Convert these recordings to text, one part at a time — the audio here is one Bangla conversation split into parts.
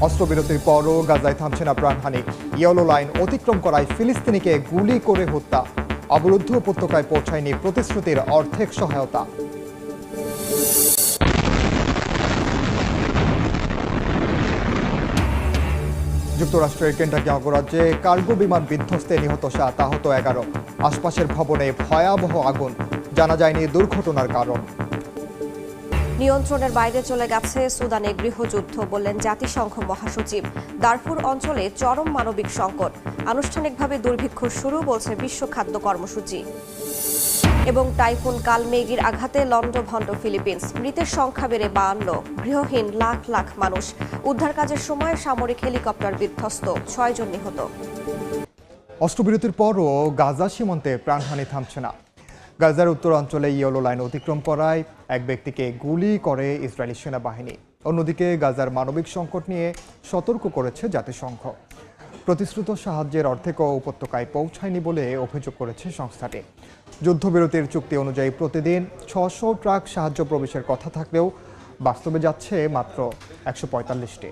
অস্ত্রবিরতির পরও গাজায় থামছে না প্রাণহানি। ইয়েলো লাইন অতিক্রম করায় ফিলিস্তিনিকে গুলি করে হত্যা। অবরুদ্ধ উপত্যকায় পৌঁছায়নি প্রতিশ্রুতির অর্ধেক সহায়তা। যুক্তরাষ্ট্রের কেন্টাকি অঙ্গরাজ্যে কার্গো বিমান বিধ্বস্তে নিহত সাত, আহত এগারো। আশপাশের ভবনে ভয়াবহ আগুন। জানা যায়নি দুর্ঘটনার কারণ। নিয়ন্ত্রণের বাইরে চলে গেছে সুদানে গৃহযুদ্ধ, বললেন জাতিসংঘ মহাসচিব। দারফুর অঞ্চলে চরম মানবিক সংকট। আনুষ্ঠানিকভাবে দুর্ভিক্ষ শুরু বলছে বিশ্ব খাদ্য কর্মসূচি। এবং টাইফুন কালমেঘির আঘাতে লন্ডভন্ড ফিলিপিন্স। মৃতের সংখ্যা বেড়ে বায়ান্ন গৃহহীন লাখ লাখ মানুষ। উদ্ধার কাজের সময় সামরিক হেলিকপ্টার বিধ্বস্ত, ছয়জন নিহত। অস্ত্রবিরতির পরও গাজা সীমান্তে প্রাণহানি থামছে না। গাজার উত্তরাঞ্চলে ইয়েলো লাইন অতিক্রম করায় এক ব্যক্তিকে গুলি করে ইসরায়েলি সেনাবাহিনী। অন্যদিকে গাজার মানবিক সংকট নিয়ে সতর্ক করেছে জাতিসংঘ। প্রতিশ্রুত সাহায্যের অর্ধেকও উপত্যকায় পৌঁছায়নি বলে অভিযোগ করেছে সংস্থাটি। যুদ্ধবিরতির চুক্তি অনুযায়ী প্রতিদিন ছশো ট্রাক সাহায্য প্রবেশের কথা থাকলেও বাস্তবে যাচ্ছে মাত্র একশো পঁয়তাল্লিশটি।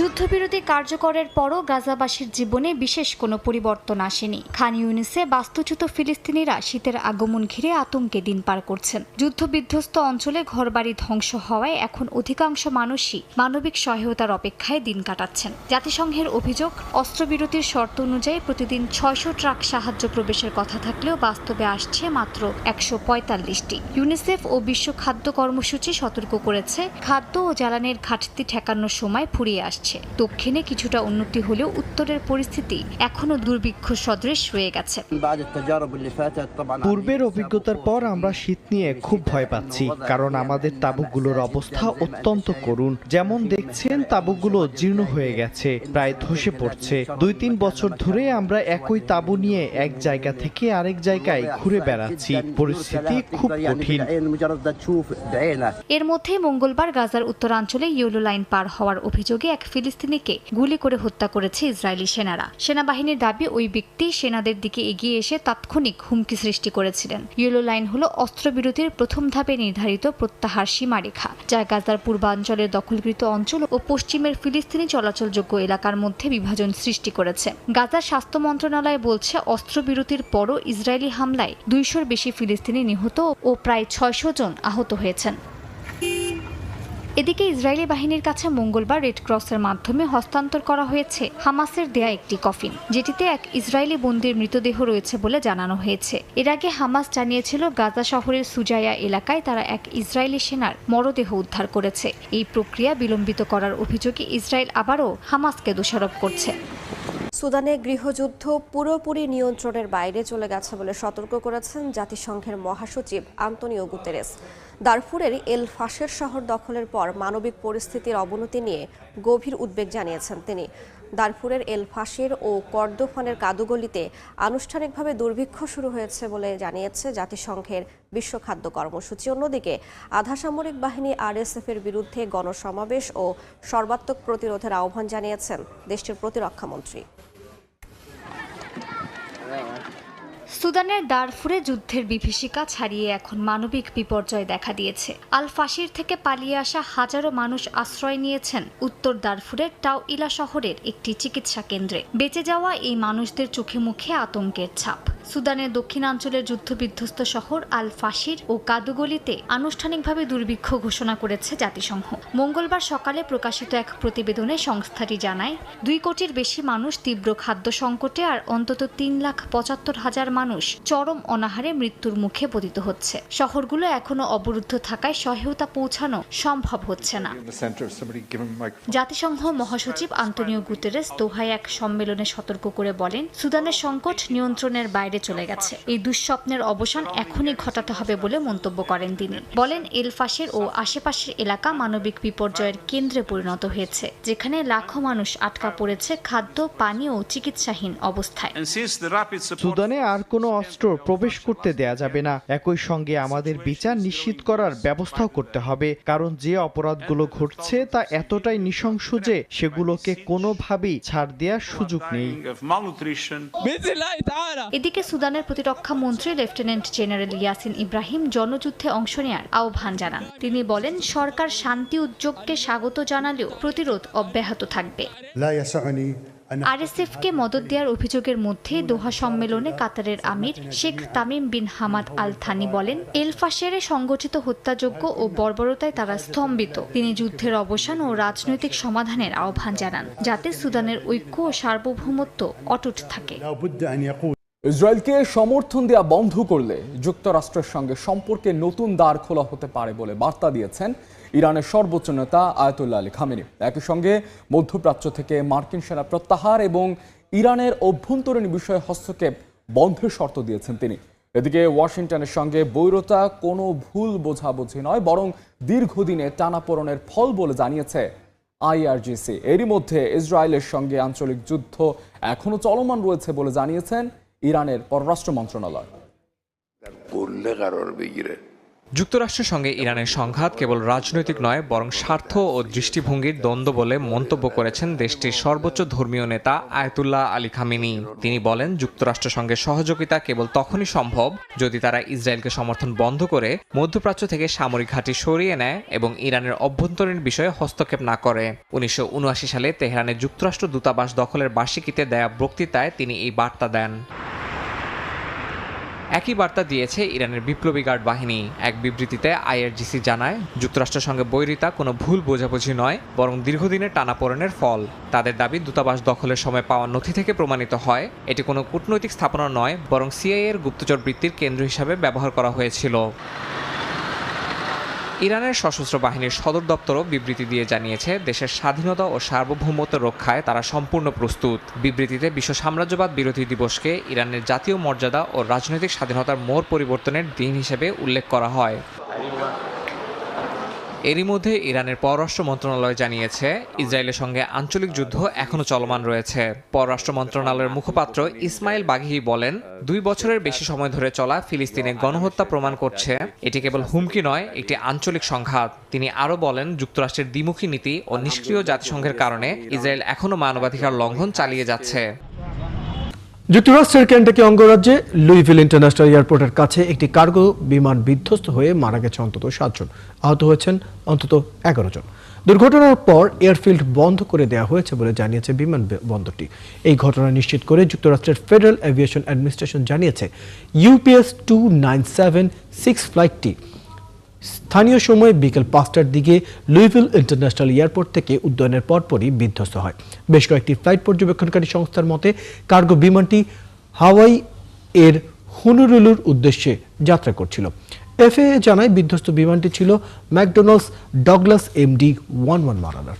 যুদ্ধবিরতি কার্যকরের পরও গাজাবাসীর জীবনে বিশেষ কোনো পরিবর্তন আসেনি। খান ইউনিসে বাস্তুচ্যুত ফিলিস্তিনিরা শীতের আগমন ঘিরে আতঙ্কে দিন পার করছেন। যুদ্ধবিধ্বস্ত অঞ্চলে ঘরবাড়ি ধ্বংস হওয়ায় এখন অধিকাংশ মানুষই মানবিক সহায়তার অপেক্ষায় দিন কাটাচ্ছেন। জাতিসংঘের অভিযোগ, অস্ত্রবিরতির শর্ত অনুযায়ী প্রতিদিন ছয়শো ট্রাক সাহায্য প্রবেশের কথা থাকলেও বাস্তবে আসছে মাত্র একশো পঁয়তাল্লিশটি। ইউনিসেফ ও বিশ্ব খাদ্য কর্মসূচি সতর্ক করেছে। খাদ্য ও জ্বালানির ঘাটতি ঠেকানোর সময় ফুরিয়ে আসছে। আসছে দক্ষিণে কিছুটা উন্নতি হলেও উত্তরের পরিস্থিতি এখনও দুর্ভিক্ষ সদৃশ রয়ে গেছে। পূর্বের অভিজ্ঞতার পর আমরা শীত নিয়ে খুব ভয় পাচ্ছি কারণ আমাদের তাবুকগুলোর অবস্থা অত্যন্ত করুণ। যেমন দেখছেন তাবুকগুলো জীর্ণ হয়ে গেছে প্রায় ধসে পড়ছে। দুই তিন বছর ধরে আমরা একই তাবু নিয়ে এক জায়গা থেকে আরেক জায়গায় ঘুরে বেড়াচ্ছি। পরিস্থিতি খুব কঠিন। এর মধ্যে মঙ্গলবার গাজার উত্তরাঞ্চলে ইয়েলো লাইন পার হওয়ার অভিযোগে এক ফিলিস্তিনিকে গুলি করে হত্যা করেছে ইসরায়েলি সেনারা। সেনাবাহিনীর দাবি, ওই ব্যক্তি সেনাদের দিকে এগিয়ে এসে তাৎক্ষণিক হুমকি সৃষ্টি করেছিলেন। ইয়েলো লাইন হলো অস্ত্রবিরতির প্রথম ধাপে নির্ধারিত প্রত্যাহার সীমারেখা, যা গাজার পূর্বাঞ্চলের দখলকৃত অঞ্চল ও পশ্চিমের ফিলিস্তিনি চলাচলযোগ্য এলাকার মধ্যে বিভাজন সৃষ্টি করেছে। গাজার স্বাস্থ্য মন্ত্রণালয় বলছে, অস্ত্রবিরতির পরও ইসরায়েলি হামলায় দুইশোর বেশি ফিলিস্তিনি নিহত ও প্রায় ছয়শো জন আহত হয়েছেন। এদিকে ইসরায়েলি বাহিনীর কাছে মঙ্গলবার রেড ক্রসের মাধ্যমে হস্তান্তর করা হয়েছে হামাসের দেয়া একটি কফিন, যেটিতে এক ইসরায়েলি বন্দির মৃতদেহ রয়েছে বলে জানানো হয়েছে। এর আগে হামাস জানিয়েছিল, গাজা শহরের সুজাইয়া এলাকায় তারা এক ইসরায়েলি সেনার মরদেহ উদ্ধার করেছে। এই প্রক্রিয়া বিলম্বিত করার অভিযোগে ইসরায়েল আবারও হামাসকে দোষারোপ করছে। সুদানে গৃহযুদ্ধ পুরোপুরি নিয়ন্ত্রণের বাইরে চলে গেছে বলে সতর্ক করেছেন জাতিসংঘের মহাসচিব আন্তনিও গুতেরেস। দারফুরের এল ফাশের শহর দখলের পর মানবিক পরিস্থিতির অবনতি নিয়ে গভীর উদ্বেগ জানিয়েছেন তিনি। দারফুরের এল ফাশের ও কর্দোফানের কাদুগলিতে আনুষ্ঠানিকভাবে দুর্ভিক্ষ শুরু হয়েছে বলে জানিয়েছে জাতিসংঘের বিশ্ব খাদ্য কর্মসূচি। অন্যদিকে, আধা সামরিক বাহিনী আরএসএফ এর বিরুদ্ধে গণসমাবেশ ও সর্বাত্মক প্রতিরোধের আহ্বান জানিয়েছেন দেশটির প্রতিরক্ষামন্ত্রী সুদানের দারফুরে যুদ্ধের বিভীষিকা ছাড়িয়ে এখন মানবিক বিপর্যয় দেখা দিয়েছে। আল ফাশির থেকে পালিয়ে আসা হাজারো মানুষ আশ্রয় নিয়েছেন উত্তর দারফুরের টাও ইলা শহরের একটি চিকিৎসা কেন্দ্রে। বেঁচে যাওয়া এই মানুষদের চোখে মুখে আতঙ্কের ছাপ। সুদানের দক্ষিণাঞ্চলের যুদ্ধবিধ্বস্ত শহর আল ফাশির ও কাদুগলিতে আনুষ্ঠানিকভাবে দুর্ভিক্ষ ঘোষণা করেছে জাতিসংঘ। মঙ্গলবার সকালে প্রকাশিত এক প্রতিবেদনে সংস্থাটি জানায় দুই কোটির বেশি মানুষ তীব্র খাদ্য সংকটে আর অন্তত তিন লাখ পঁচাত্তর হাজার মানুষ চরম অনাহারে মৃত্যুর মুখে পতিত হচ্ছে। শহরগুলো এখনও অবরুদ্ধ থাকায় সহায়তা পৌঁছানো সম্ভব হচ্ছে না। জাতিসংঘ মহাসচিব আন্তনিও গুতেরেস দোহায় এক সম্মেলনে সতর্ক করে বলেন সুদানের সংকট নিয়ন্ত্রণের বাইরে চলে গেছে। এই দুঃস্বপ্নের অবসান এখনই ঘটাতে হবে বলে মন্তব্য করেন তিনি। বলেন এলফাসের ও আশেপাশের এলাকা মানবিক বিপর্যয়ের কেন্দ্রে পরিণত হয়েছে যেখানে লাখো মানুষ আটকা পড়েছে খাদ্য পানি ও চিকিৎসাহীন অবস্থায়। সুদানে আর কোনো অস্ত্র প্রবেশ করতে দেয়া যাবে না। একই সঙ্গে আমাদের বিচার নিশ্চিত করার ব্যবস্থাও করতে হবে। কারণ যে অপরাধগুলো ঘটছে তা এতটাই নৃশংস যে সেগুলোকে কোনোভাবেই ছাড় দেওয়ার সুযোগ নেই। এদিকে সুদানের প্রতিরক্ষা মন্ত্রী লেফটেন্যান্ট জেনারেল ইয়াসিন ইব্রাহিম জনযুদ্ধে অংশ নেয়ার আহ্বান জানান। তিনি বলেন সরকার শান্তি উদ্যোগকে স্বাগত জানালেও প্রতিরোধ অব্যাহত থাকবে। আরএসএফকে মদত দেওয়ার অভিযোগের মধ্যে দোহা সম্মেলনে কাতারের আমির Sheikh Tamim bin Hamad Al Thani বলেন এলফাশেরে সংগঠিত হত্যাযোগ্য ও বর্বরতায় তারা স্তম্ভিত। তিনি যুদ্ধের অবসান ও রাজনৈতিক সমাধানের আহ্বান জানান যাতে সুদানের ঐক্য ও সার্বভৌমত্ব অটুট থাকে। ইসরায়েলকে সমর্থন দেওয়া বন্ধ করলে যুক্তরাষ্ট্রের সঙ্গে সম্পর্কে নতুন দ্বার খোলা হতে পারে বলে বার্তা দিয়েছেন ইরানের সর্বোচ্চ নেতা আয়তুল্লাহ আলী খামেনি। একই সঙ্গে মধ্যপ্রাচ্য থেকে মার্কিন সেনা প্রত্যাহার এবং ইরানের অভ্যন্তরীণ বিষয়ে হস্তক্ষেপ বন্ধের শর্ত দিয়েছেন তিনি। এদিকে ওয়াশিংটনের সঙ্গে বৈরতা কোনো ভুল বোঝাবুঝি নয়, বরং দীর্ঘদিনে টানাপোড়নের ফল বলে জানিয়েছে আইআরজিসি। এরই মধ্যে ইসরায়েলের সঙ্গে আঞ্চলিক যুদ্ধ এখনও চলমান রয়েছে বলে জানিয়েছেন ইরানের পররাষ্ট্র মন্ত্রণালয়। যুক্তরাষ্ট্রের সঙ্গে ইরানের সংঘাত কেবল রাজনৈতিক নয়, বরং স্বার্থ ও দৃষ্টিভঙ্গির দ্বন্দ্ব বলে মন্তব্য করেছেন দেশটির সর্বোচ্চ ধর্মীয় নেতা আয়তুল্লাহ আলী খামিনি। তিনি বলেন, যুক্তরাষ্ট্রের সঙ্গে সহযোগিতা কেবল তখনই সম্ভব যদি তারা ইসরায়েলকে সমর্থন বন্ধ করে মধ্যপ্রাচ্য থেকে সামরিক ঘাঁটি সরিয়ে নেয় এবং ইরানের অভ্যন্তরীণ বিষয়ে হস্তক্ষেপ না করে। উনিশশো উনআশি সালে তেহরানে যুক্তরাষ্ট্র দূতাবাস দখলের বার্ষিকীতে দেয়া বক্তৃতায় তিনি এই বার্তা দেন। একই বার্তা দিয়েছে ইরানের বিপ্লবী গার্ড বাহিনী। এক বিবৃতিতে আইআরজিসি জানায় যুক্তরাষ্ট্রের সঙ্গে বৈরিতা কোনো ভুল বোঝাবুঝি নয়, বরং দীর্ঘদিনের টানাপোড়েনের ফল। তাদের দাবি, দূতাবাস দখলের সময় পাওয়া নথি থেকে প্রমাণিত হয়, এটি কোনো কূটনৈতিক স্থাপনা নয়, বরং সিআইএর এর গুপ্তচর বৃত্তির কেন্দ্র হিসাবে ব্যবহার করা হয়েছিল। ইরানের সশস্ত্র বাহিনীর সদর দপ্তরও বিবৃতি দিয়ে জানিয়েছে, দেশের স্বাধীনতা ও সার্বভৌমত্ব রক্ষায় তারা সম্পূর্ণ প্রস্তুত। বিবৃতিতে বিশ্ব সাম্রাজ্যবাদ বিরোধী দিবসকে ইরানের জাতীয় মর্যাদা ও রাজনৈতিক স্বাধীনতার মোড় পরিবর্তনের দিন হিসেবে উল্লেখ করা হয়। এরই মধ্যে ইরানের পররাষ্ট্র মন্ত্রণালয় জানিয়েছে, ইসরায়েলের সঙ্গে আঞ্চলিক যুদ্ধ এখনও চলমান রয়েছে। পররাষ্ট্র মন্ত্রণালয়ের মুখপাত্র ইসমাইল বাঘি বলেন, দুই বছরের বেশি সময় ধরে চলা ফিলিস্তিনে গণহত্যা প্রমাণ করছে। এটি কেবল হুমকি নয় একটি আঞ্চলিক সংঘাত। তিনি আরও বলেন, যুক্তরাষ্ট্রের দ্বিমুখী নীতি ও নিষ্ক্রিয় জাতিসংঘের কারণে ইসরায়েল এখনও মানবাধিকার লঙ্ঘন চালিয়ে যাচ্ছে। যুক্তরাষ্ট্রের কেন্টাকি অঙ্গরাজ্যে লুইভিল ইন্টারন্যাশনাল এয়ারপোর্টের কাছে একটি কার্গো বিমান বিধ্বস্ত হয়ে মারা গেছে অন্তত সাতজন। আহত হয়েছেন অন্তত এগারো জন। দুর্ঘটনার পর এয়ারফিল্ড বন্ধ করে দেওয়া হয়েছে বলে জানিয়েছে বিমান বন্দরটি। এই ঘটনা নিশ্চিত করে যুক্তরাষ্ট্রের ফেডারেল এভিয়েশন অ্যাডমিনিস্ট্রেশন জানিয়েছে, UPS two nine seven six ফ্লাইটটি স্থানীয় সময় বিকেল পাঁচটার দিকে লুইভিল ইন্টারন্যাশনাল এয়ারপোর্ট থেকে উড্ডয়নের পরপরই বিধ্বস্ত হয়। বেশ কয়েকটি ফ্লাইট পর্যবেক্ষণকারী সংস্থার মতে, কার্গো বিমানটি হাওয়াই এর হুনুরুলুর উদ্দেশ্যে যাত্রা করছিল। এফএ জানায় বিধ্বস্ত বিমানটি ছিল McDonald's Douglas MD one one মারানার।